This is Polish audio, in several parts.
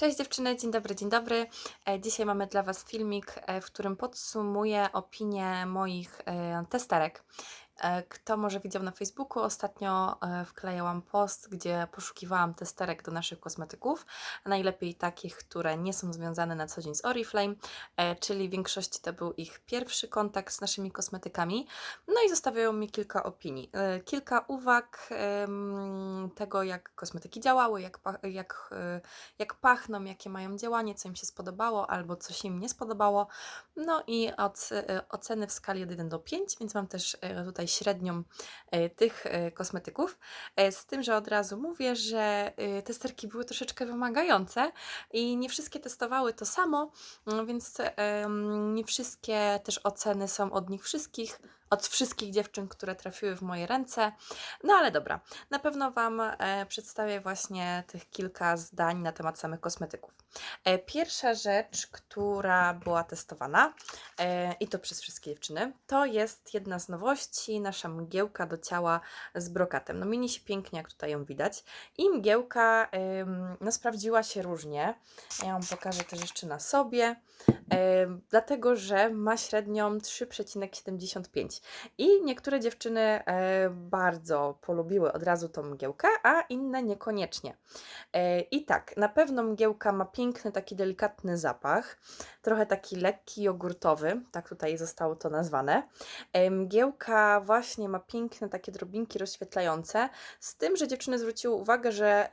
Cześć dziewczyny, dzień dobry, dzień dobry. E, Dzisiaj mamy dla Was filmik, e, w którym podsumuję opinię moich e, testerek. E, Kto może widział na Facebooku, ostatnio e, wklejałam post, gdzie poszukiwałam testerek do naszych kosmetyków, najlepiej takich, które nie są związane na co dzień z Oriflame, e, czyli w większości to był ich pierwszy kontakt z naszymi kosmetykami. No i zostawiają mi kilka opinii, kilka uwag tego, jak kosmetyki działały, jak, jak jak pachną, jakie mają działanie, co im się spodobało albo co się im nie spodobało. No i e, oceny w skali od 1 do 5, więc mam też tutaj średnią e, tych e, kosmetyków. E, Z tym, że od razu mówię, że testerki były troszeczkę wymagające i nie wszystkie testowały to samo, no więc nie wszystkie też oceny są od nich wszystkich. Od wszystkich dziewczyn, które trafiły w moje ręce. No ale dobra, na pewno Wam e, przedstawię właśnie tych kilka zdań na temat samych kosmetyków. E, pierwsza rzecz, która była testowana, e, i to przez wszystkie dziewczyny, to jest jedna z nowości, nasza mgiełka do ciała z brokatem. No mini się pięknie, jak tutaj ją widać. I mgiełka no, sprawdziła się różnie. Ja ją pokażę też jeszcze na sobie, dlatego że ma średnią 3,75. I niektóre dziewczyny e, bardzo polubiły od razu tą mgiełkę, a inne niekoniecznie. E, I tak, na pewno mgiełka ma piękny, taki delikatny zapach, trochę taki lekki, jogurtowy, tak tutaj zostało to nazwane. E, Mgiełka właśnie ma piękne takie drobinki rozświetlające, z tym, że dziewczyny zwróciły uwagę, że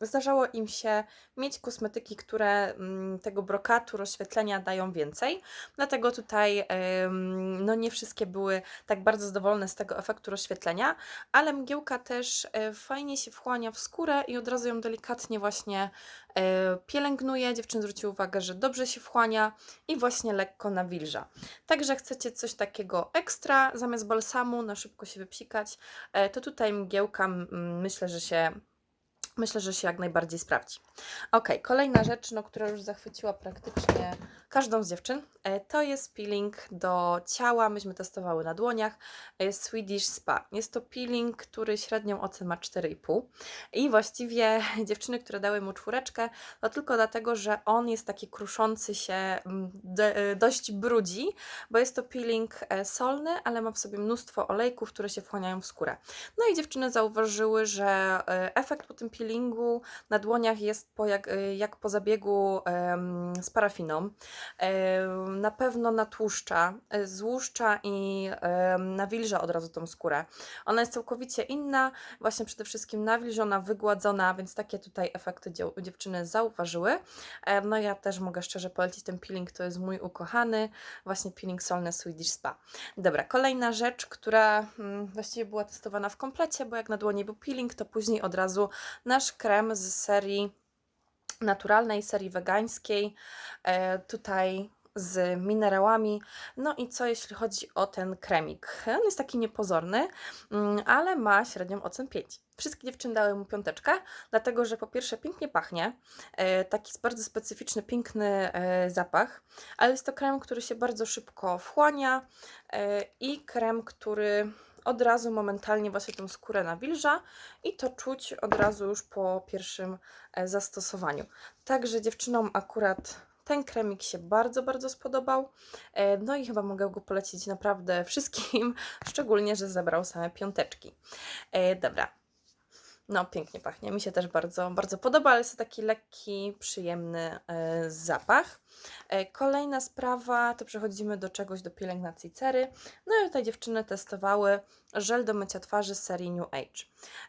zdarzało im się mieć kosmetyki, które mm, tego brokatu, rozświetlenia dają więcej, dlatego tutaj no nie wszystkie były tak bardzo zadowolone z tego efektu rozświetlenia, ale mgiełka też e, fajnie się wchłania w skórę i od razu ją delikatnie właśnie e, pielęgnuje. Dziewczyny zwróciły uwagę, że dobrze się wchłania i właśnie lekko nawilża. Także chcecie coś takiego ekstra, zamiast balsamu na szybko się wypsikać, e, to tutaj mgiełka myślę, że się Myślę, że się jak najbardziej sprawdzi. Ok, kolejna rzecz, no, która już zachwyciła praktycznie każdą z dziewczyn, e, to jest peeling do ciała. Myśmy testowały na dłoniach. e, Swedish Spa. Jest to peeling, który średnią ocen ma 4,5. I właściwie dziewczyny, które dały mu czwóreczkę, to tylko dlatego, że on jest taki kruszący się, e, dość brudzi, bo jest to peeling solny, ale ma w sobie mnóstwo olejków, które się wchłaniają w skórę. No i dziewczyny zauważyły, że efekt po tym peelingu na dłoniach jest po jak, jak po zabiegu z parafiną. Na pewno natłuszcza, e, złuszcza i nawilża od razu tą skórę. Ona jest całkowicie inna, właśnie przede wszystkim nawilżona, wygładzona, więc takie tutaj efekty dziewczyny zauważyły. No ja też mogę szczerze polecić ten peeling, to jest mój ukochany, właśnie peeling solny Swedish Spa. Dobra, kolejna rzecz, która mm, właściwie była testowana w komplecie, bo jak na dłoni był peeling, to później od razu nasz krem z serii naturalnej, serii wegańskiej, e, tutaj z minerałami. No i co jeśli chodzi o ten kremik? On jest taki niepozorny, mm, ale ma średnią ocen 5. Wszystkie dziewczyny dały mu piąteczkę, dlatego że po pierwsze pięknie pachnie, e, taki bardzo specyficzny, piękny e, zapach, ale jest to krem, który się bardzo szybko wchłania i krem, który od razu momentalnie właśnie tą skórę nawilża i to czuć od razu już po pierwszym e, zastosowaniu. Także dziewczynom akurat ten kremik się bardzo, bardzo spodobał. E, No i chyba mogę go polecić naprawdę wszystkim, szczególnie, że zebrał same piąteczki. E, Dobra. No, pięknie pachnie. Mi się też bardzo, bardzo podoba, ale jest to taki lekki, przyjemny zapach. E, Kolejna sprawa, to przechodzimy do czegoś, do pielęgnacji cery. No i tutaj dziewczyny testowały żel do mycia twarzy z serii New Age.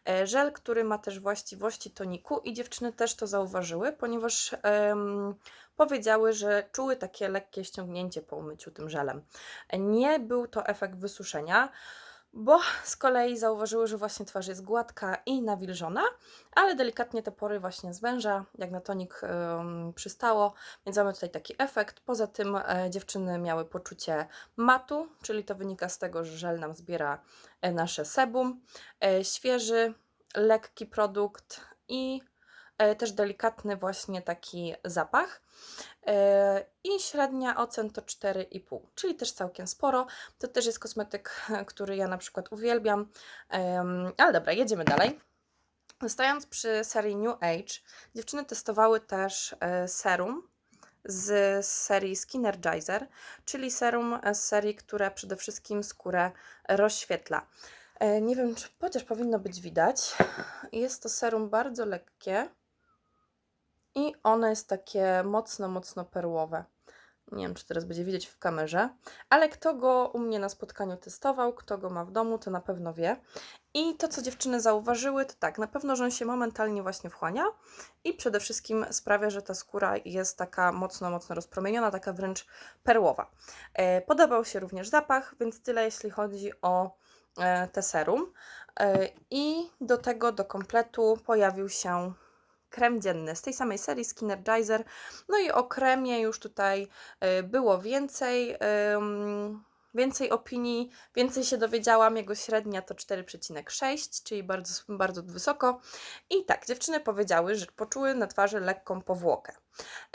E, Żel, który ma też właściwości toniku i dziewczyny też to zauważyły, ponieważ em, powiedziały, że czuły takie lekkie ściągnięcie po umyciu tym żelem. E, Nie był to efekt wysuszenia, bo z kolei zauważyły, że właśnie twarz jest gładka i nawilżona, ale delikatnie te pory właśnie zwęża, jak na tonik przystało, więc mamy tutaj taki efekt. Poza tym e, dziewczyny miały poczucie matu, czyli to wynika z tego, że żel nam zbiera e, nasze sebum. E, świeży, lekki produkt i też delikatny właśnie taki zapach. E, I średnia ocen to 4,5, czyli też całkiem sporo. To też jest kosmetyk, który ja na przykład uwielbiam. Ale dobra, jedziemy dalej. Zostając przy serii New Age, dziewczyny testowały też e, serum z serii Skinnergizer, czyli serum z serii, które przede wszystkim skórę rozświetla. E, Nie wiem, czy chociaż powinno być widać. Jest to serum bardzo lekkie i ono jest takie mocno, mocno perłowe. Nie wiem, czy teraz będzie widać w kamerze, ale kto go u mnie na spotkaniu testował, kto go ma w domu, to na pewno wie. I to, co dziewczyny zauważyły, to tak, na pewno, że on się momentalnie właśnie wchłania i przede wszystkim sprawia, że ta skóra jest taka mocno, mocno rozpromieniona, taka wręcz perłowa. E, Podobał się również zapach, więc tyle jeśli chodzi o e, te serum. E, I do tego, do kompletu pojawił się krem dzienny z tej samej serii Skinnergizer. No i o kremie już tutaj e, było więcej. em, Więcej opinii, więcej się dowiedziałam. Jego średnia to 4,6, czyli bardzo, bardzo wysoko. I tak, dziewczyny powiedziały, że poczuły na twarzy lekką powłokę.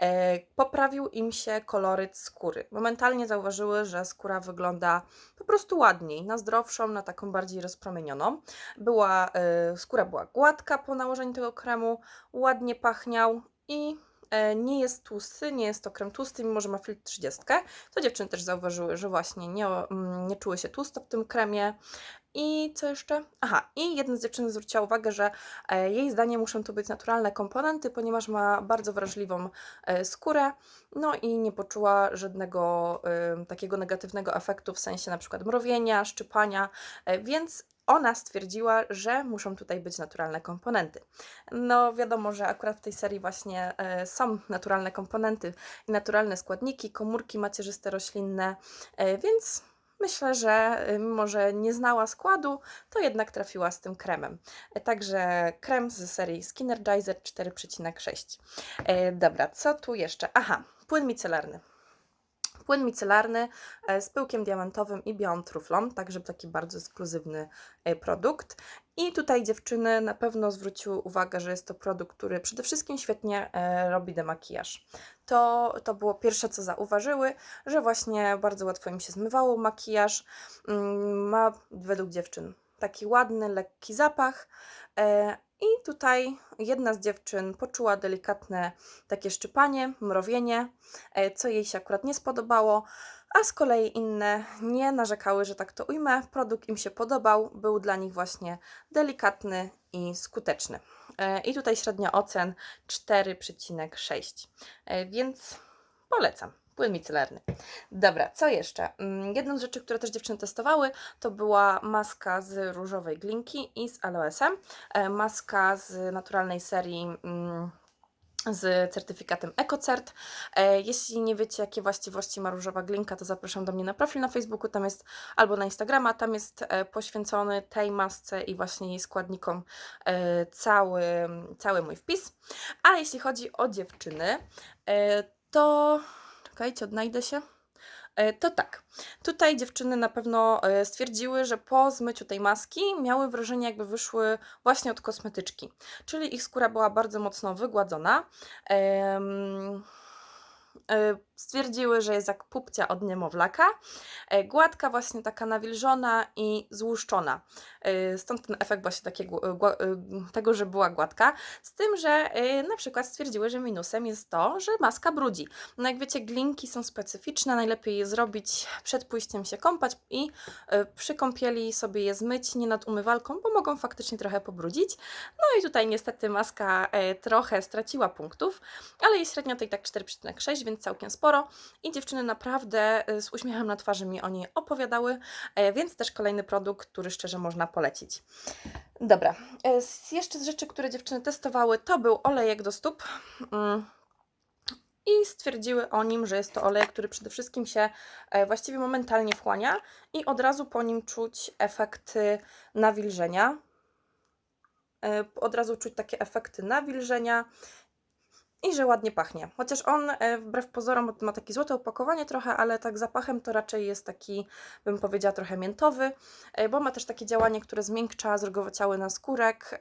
E, poprawił im się koloryt skóry. Momentalnie zauważyły, że skóra wygląda po prostu ładniej, na zdrowszą, na taką bardziej rozpromienioną. Była, e, skóra była gładka po nałożeniu tego kremu, ładnie pachniał i nie jest tłusty, nie jest to krem tłusty, mimo że ma filtr 30. To dziewczyny też zauważyły, że właśnie nie, mm, nie czuły się tłusto w tym kremie. I co jeszcze? Aha, i jedna z dziewczyn zwróciła uwagę, że e, jej zdaniem muszą to być naturalne komponenty, ponieważ ma bardzo wrażliwą e, skórę, no i nie poczuła żadnego e, takiego negatywnego efektu w sensie na przykład mrowienia, szczypania, e, więc ona stwierdziła, że muszą tutaj być naturalne komponenty. No wiadomo, że akurat w tej serii właśnie e, są naturalne komponenty i naturalne składniki, komórki macierzyste roślinne, e, więc myślę, że e, mimo, że nie znała składu, to jednak trafiła z tym kremem. Także krem z serii Skinnergizer 4,6. E, Dobra, co tu jeszcze? Aha, płyn micelarny. Płyn micelarny e, z pyłkiem diamentowym i białą truflą, także taki bardzo ekskluzywny e, produkt. I tutaj dziewczyny na pewno zwróciły uwagę, że jest to produkt, który przede wszystkim świetnie e, robi demakijaż. To, to było pierwsze, co zauważyły, że właśnie bardzo łatwo im się zmywało makijaż. Mm, Ma według dziewczyn taki ładny, lekki zapach. I tutaj jedna z dziewczyn poczuła delikatne takie szczypanie, mrowienie, e, co jej się akurat nie spodobało, a z kolei inne nie narzekały, że tak to ujmę. Produkt im się podobał, był dla nich właśnie delikatny i skuteczny. E, I tutaj średnia ocen 4,6, E, więc polecam. Płyn micelarny. Dobra, co jeszcze? Mm, Jedną z rzeczy, które też dziewczyny testowały, to była maska z różowej glinki i z aloesem. E, Maska z naturalnej serii mm, z certyfikatem EcoCert. E, Jeśli nie wiecie, jakie właściwości ma różowa glinka, to zapraszam do mnie na profil na Facebooku, tam jest albo na Instagrama, tam jest e, poświęcony tej masce i właśnie jej składnikom cały, cały mój wpis. A jeśli chodzi o dziewczyny, to czekajcie, odnajdę się. E, To tak, tutaj dziewczyny na pewno e, stwierdziły, że po zmyciu tej maski miały wrażenie, jakby wyszły właśnie od kosmetyczki, czyli ich skóra była bardzo mocno wygładzona. Stwierdziły, że jest jak pupcia od niemowlaka, e, gładka, właśnie taka nawilżona i złuszczona. E, Stąd ten efekt właśnie takiego, e, tego, że była gładka. Z tym, że na przykład stwierdziły, że minusem jest to, że maska brudzi. No jak wiecie, glinki są specyficzne, najlepiej je zrobić przed pójściem się kąpać i przy kąpieli sobie je zmyć, nie nad umywalką, bo mogą faktycznie trochę pobrudzić. No i tutaj niestety maska trochę straciła punktów, ale jej średnia to i tak 4,6, więc całkiem sporo. I dziewczyny naprawdę e, z uśmiechem na twarzy mi o niej opowiadały, e, więc też kolejny produkt, który szczerze można polecić. Dobra, e, jeszcze z rzeczy, które dziewczyny testowały, to był olejek do stóp. Mm. I stwierdziły o nim, że jest to olej, który przede wszystkim się e, właściwie momentalnie wchłania i od razu po nim czuć efekty nawilżenia. Od razu czuć takie efekty nawilżenia i że ładnie pachnie. Chociaż on e, wbrew pozorom ma takie złote opakowanie trochę, ale tak zapachem to raczej jest taki, bym powiedziała, trochę miętowy, e, bo ma też takie działanie, które zmiękcza zrogowaciały na skórek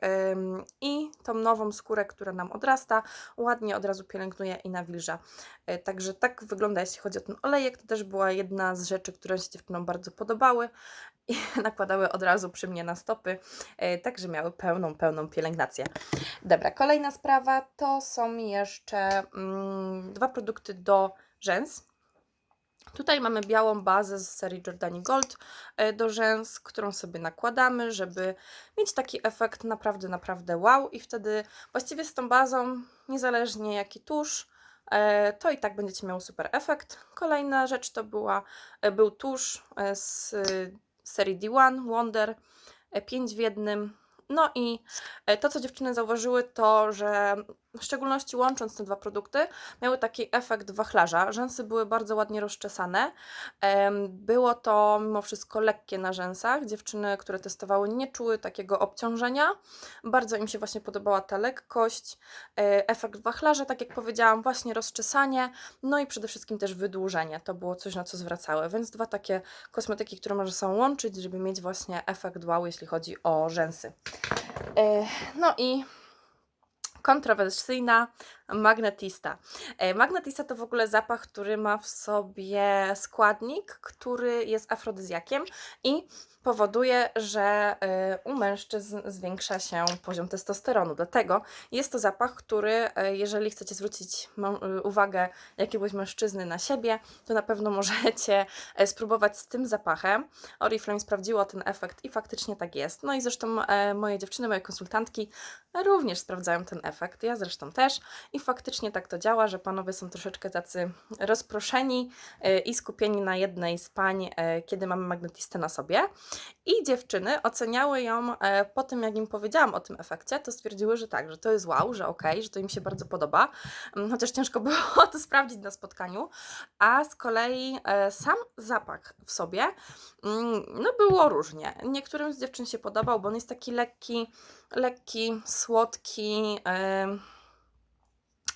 i tą nową skórę, która nam odrasta, ładnie od razu pielęgnuje i nawilża. E, Także tak wygląda, jeśli chodzi o ten olejek. To też była jedna z rzeczy, które się dziewczynom bardzo podobały. I nakładały od razu przy mnie na stopy, e, także miały pełną, pełną pielęgnację. Dobra, kolejna sprawa to są jeszcze mm, dwa produkty do rzęs. Tutaj mamy białą bazę z serii Jordani Gold e, do rzęs, którą sobie nakładamy, żeby mieć taki efekt naprawdę, naprawdę wow i wtedy właściwie z tą bazą, niezależnie jaki tusz, e, to i tak będziecie miały super efekt. Kolejna rzecz to była, był tusz z serii D1 Wonder, 5 w jednym. No i e, to, co dziewczyny zauważyły, to że w szczególności łącząc te dwa produkty, miały taki efekt wachlarza. Rzęsy były bardzo ładnie rozczesane. Było to mimo wszystko lekkie na rzęsach. Dziewczyny, które testowały, nie czuły takiego obciążenia. Bardzo im się właśnie podobała ta lekkość, e, efekt wachlarza, tak jak powiedziałam, właśnie rozczesanie, no i przede wszystkim też wydłużenie. To było coś, na co zwracały. Więc dwa takie kosmetyki, które można są łączyć, żeby mieć właśnie efekt wow, jeśli chodzi o rzęsy. E, No i kontrowersyjna magnetista. E, Magnetista to w ogóle zapach, który ma w sobie składnik, który jest afrodyzjakiem i powoduje, że e, u mężczyzn zwiększa się poziom testosteronu. Dlatego jest to zapach, który, e, jeżeli chcecie zwrócić uwagę jakiegoś mężczyzny na siebie, to na pewno możecie spróbować z tym zapachem. Oriflame sprawdziło ten efekt i faktycznie tak jest. No i zresztą moje dziewczyny, moje konsultantki również sprawdzają ten efekt. Ja zresztą też. I faktycznie tak to działa, że panowie są troszeczkę tacy rozproszeni e, i skupieni na jednej z pań, e, kiedy mamy magnetistę na sobie. I dziewczyny oceniały ją e, po tym, jak im powiedziałam o tym efekcie, to stwierdziły, że tak, że to jest wow, że okej, że to im się bardzo podoba. Mm, Chociaż ciężko było to sprawdzić na spotkaniu. A z kolei sam zapach w sobie, mm, no było różnie. Niektórym z dziewczyn się podobał, bo on jest taki lekki, lekki, słodki. em,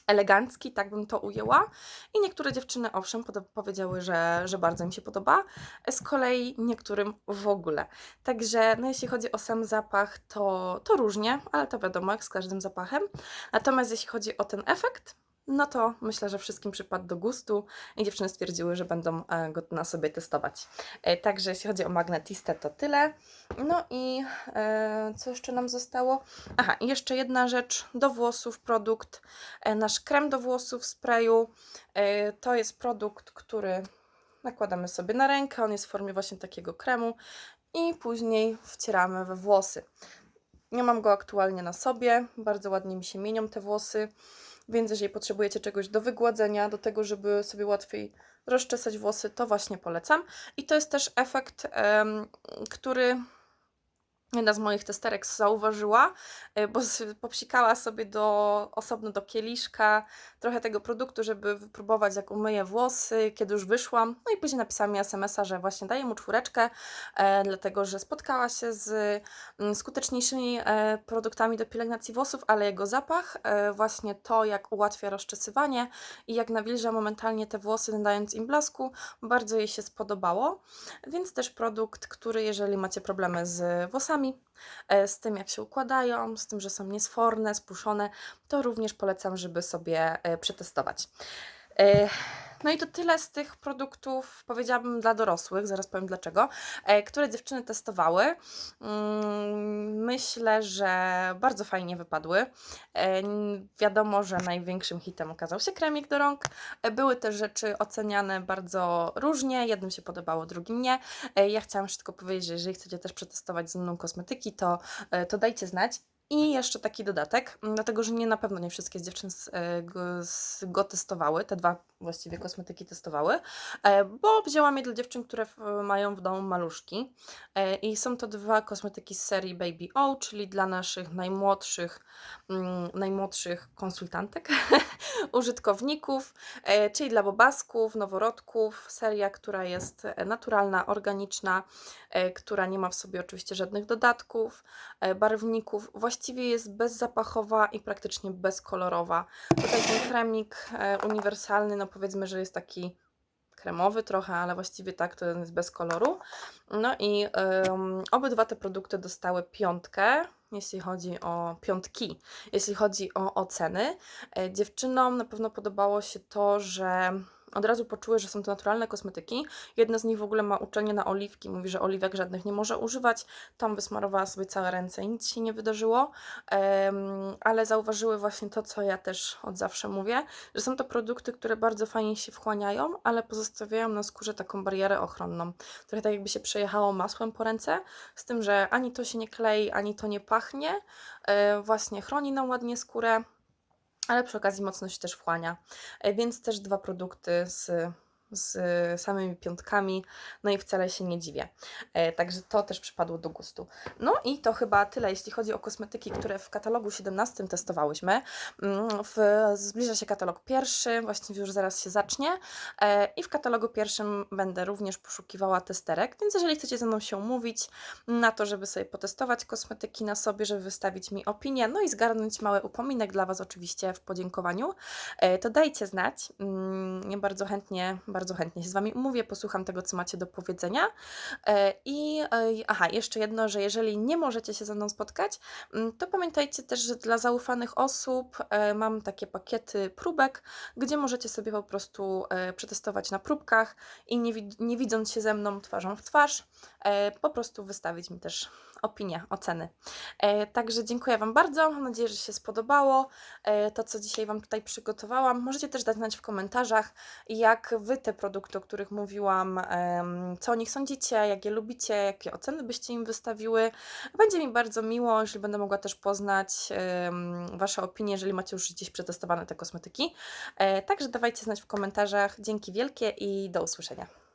elegancki, tak bym to ujęła. I niektóre dziewczyny, owszem, powiedziały, że, że bardzo im się podoba, z kolei niektórym w ogóle. Także no, jeśli chodzi o sam zapach, to, to różnie, ale to wiadomo, jak z każdym zapachem. Natomiast jeśli chodzi o ten efekt, no to myślę, że wszystkim przypadł do gustu i dziewczyny stwierdziły, że będą e, go na sobie testować. E, Także jeśli chodzi o magnetistę, to tyle. No i e, co jeszcze nam zostało? Aha, jeszcze jedna rzecz do włosów, produkt. Nasz krem do włosów w sprayu to jest produkt, który nakładamy sobie na rękę. On jest w formie właśnie takiego kremu i później wcieramy we włosy. Nie mam go aktualnie na sobie, bardzo ładnie mi się mienią te włosy, więc jeżeli potrzebujecie czegoś do wygładzenia, do tego, żeby sobie łatwiej rozczesać włosy, to właśnie polecam. I to jest też efekt, który jedna z moich testerek zauważyła, e, bo popsikała sobie do, osobno do kieliszka trochę tego produktu, żeby wypróbować jak umyję włosy, kiedy już wyszłam. No i później napisała mi SMS-a, że właśnie daje mu czwóreczkę, e, dlatego że spotkała się z mm, skuteczniejszymi e, produktami do pielęgnacji włosów, ale jego zapach, e, właśnie to jak ułatwia rozczesywanie i jak nawilża momentalnie te włosy, nadając im blasku, bardzo jej się spodobało. Więc też produkt, który jeżeli macie problemy z włosami, e, z tym jak się układają, z tym, że są niesforne, spuszone, to również polecam, żeby sobie e, przetestować. No i to tyle z tych produktów, powiedziałabym dla dorosłych, zaraz powiem dlaczego, e, które dziewczyny testowały. Mm, Myślę, że bardzo fajnie wypadły. E, Wiadomo, że największym hitem okazał się kremik do rąk. E, Były też rzeczy oceniane bardzo różnie, jednym się podobało, drugim nie. Ja chciałam tylko powiedzieć, że jeżeli chcecie też przetestować ze mną kosmetyki, to, to dajcie znać. I jeszcze taki dodatek, m, dlatego że nie na pewno nie wszystkie z dziewczyn z, e, z, go testowały, te dwa właściwie kosmetyki testowały, e, bo wzięłam je dla dziewczyn, które mają w domu maluszki. E, I są to dwa kosmetyki z serii Baby O, czyli dla naszych najmłodszych, mm, najmłodszych konsultantek, użytkowników, e, czyli dla bobasków, noworodków. Seria, która jest naturalna, organiczna, która nie ma w sobie oczywiście żadnych dodatków, barwników. Właściwie jest bezzapachowa i praktycznie bezkolorowa. Tutaj ten kremik uniwersalny, no powiedzmy, że jest taki kremowy trochę, ale właściwie tak, to jest bez koloru. No i ym, obydwa te produkty dostały piątkę, jeśli chodzi o piątki, jeśli chodzi o oceny. E, Dziewczynom na pewno podobało się to, że od razu poczuły, że są to naturalne kosmetyki. Jedna z nich w ogóle ma uczenie na oliwki, mówi, że oliwek żadnych nie może używać. Tam wysmarowała sobie całe ręce nic się nie wydarzyło, ale zauważyły właśnie to, co ja też od zawsze mówię, że są to produkty, które bardzo fajnie się wchłaniają, ale pozostawiają na skórze taką barierę ochronną. Trochę tak jakby się przejechało masłem po ręce, z tym, że ani to się nie klei, ani to nie pachnie. E, właśnie chroni nam ładnie skórę, ale przy okazji mocno się też wchłania. E, Więc też dwa produkty z, z samymi piątkami, no i wcale się nie dziwię. E, Także to też przypadło do gustu. No i to chyba tyle, jeśli chodzi o kosmetyki, które w katalogu 17 testowałyśmy. Mm, W, zbliża się katalog pierwszy, właściwie już zaraz się zacznie. E, I w katalogu pierwszym będę również poszukiwała testerek, więc jeżeli chcecie ze mną się umówić na to, żeby sobie potestować kosmetyki na sobie, żeby wystawić mi opinię, no i zgarnąć mały upominek dla Was oczywiście w podziękowaniu, e, to dajcie znać. Mm, Ja bardzo chętnie, bardzo chętnie się z Wami umówię, posłucham tego, co macie do powiedzenia. E, I e, aha, jeszcze jedno, że jeżeli nie możecie się ze mną spotkać, mm, to pamiętajcie też, że dla zaufanych osób e, mam takie pakiety próbek, gdzie możecie sobie po prostu przetestować na próbkach i nie, nie widząc się ze mną twarzą w twarz, po prostu wystawić mi też opinie, oceny. E, Także dziękuję Wam bardzo. Mam nadzieję, że się spodobało e, to, co dzisiaj Wam tutaj przygotowałam. Możecie też dać znać w komentarzach, jak Wy te produkty, o których mówiłam, co o nich sądzicie, jak je lubicie, jakie oceny byście im wystawiły. Będzie mi bardzo miło, jeśli będę mogła też poznać Wasze opinie, jeżeli macie już gdzieś przetestowane te kosmetyki. E, Także dawajcie znać w komentarzach. Dzięki wielkie i do usłyszenia.